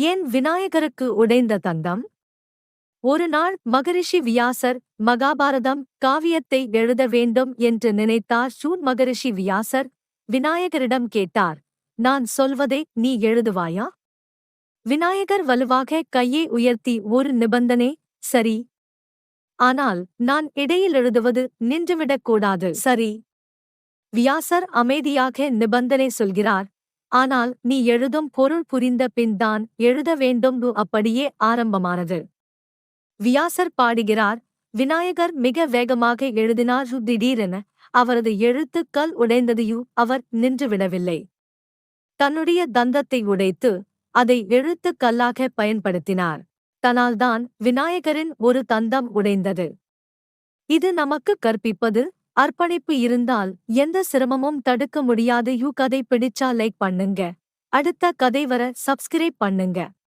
ஏன் விநாயகருக்கு உடைந்த தந்தம் ஒரு நாள் மகரிஷி வியாசர் மகாபாரதம் காவியத்தை எழுத வேண்டும் என்று நினைத்தார் ஷூன் மகரிஷி வியாசர். விநாயகரிடம் கேட்டார் நான் சொல்வதை நீ எழுதுவாயா? விநாயகர் வலுவாக கையை உயர்த்தி ஒரு நிபந்தனை சரி. ஆனால் நான் இடையில் எழுதுவது நின்றுவிடக் கூடாது சரி. வியாசர் அமைதியாக நிபந்தனை சொல்கிறார் ஆனால் நீ எழுதும் பொருள் புரிந்த பின்தான் எழுத வேண்டும் அப்படியே ஆரம்பமானது. வியாசர் பாடுகிறார் விநாயகர் மிக வேகமாக எழுதினார் திடீரென அவரது எழுத்துக்கள் உடைந்ததையு அவர் நின்றுவிடவில்லை தன்னுடைய தந்தத்தை உடைத்து அதை எழுத்துக்கல்லாக பயன்படுத்தினார். தனால்தான் விநாயகரின் ஒரு தந்தம் உடைந்தது. இது நமக்கு கற்பிப்பது அர்ப்பணிப்பு இருந்தால் எந்த சிரமமும் தடுக்க முடியாது. யூ கதை பிடிச்சா லைக் பண்ணுங்க. அடுத்த கதை வர சப்ஸ்கிரைப் பண்ணுங்க.